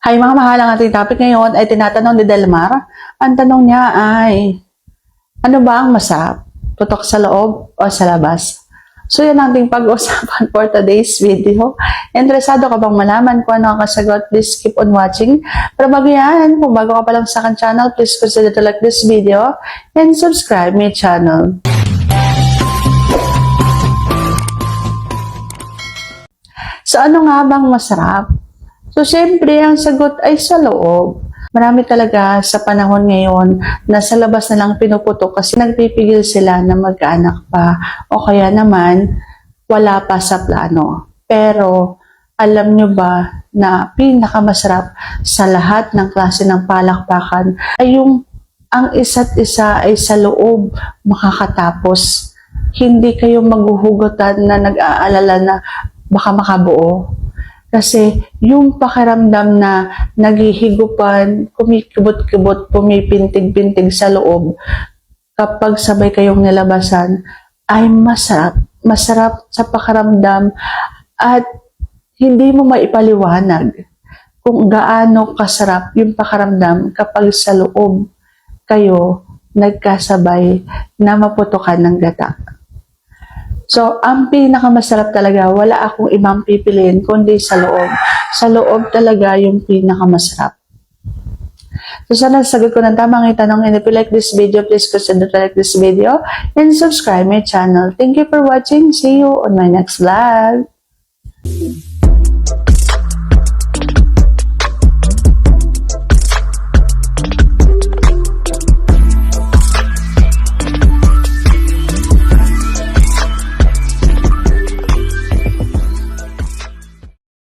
Hi mga mahal, ang ating topic ngayon ay tinatanong ni Delmar. Ang tanong niya ay, ano ba ang masarap? Putok sa loob o sa labas? So yan ang ating pag-uusapan for today's video. Interesado ka bang malaman kung ano ang kasagot? Please keep on watching. Pero bago yan, kung bago ka pa lang sa akin channel, please consider to like this video and subscribe my channel. So ano nga bang masarap? So syempre, ang sagot ay sa loob. Marami talaga sa panahon ngayon na sa labas na lang pinuputok kasi nagpipigil sila na mag-anak pa o kaya naman wala pa sa plano. Pero alam nyo ba na pinakamasarap sa lahat ng klase ng palakpakan ay yung ang isa't isa ay sa loob makakatapos. Hindi kayo maghuhugutan na nag-aalala na baka makabuo. Kasi yung pakiramdam na naghihigupan, kumikibot-kibot, pumipintig-pintig sa loob, kapag sabay kayong nilabasan, ay masarap. Masarap sa pakiramdam at hindi mo maipaliwanag kung gaano kasarap yung pakiramdam kapag sa loob kayo nagkasabay na maputukan ng gata. So, ang pinakamasarap talaga, wala akong ibang pipiliin kundi sa loob. Sa loob talaga yung pinakamasarap. So, sana sagot ko ng tamang itanong. And if you like this video, please consider to like this video and subscribe my channel. Thank you for watching. See you on my next vlog.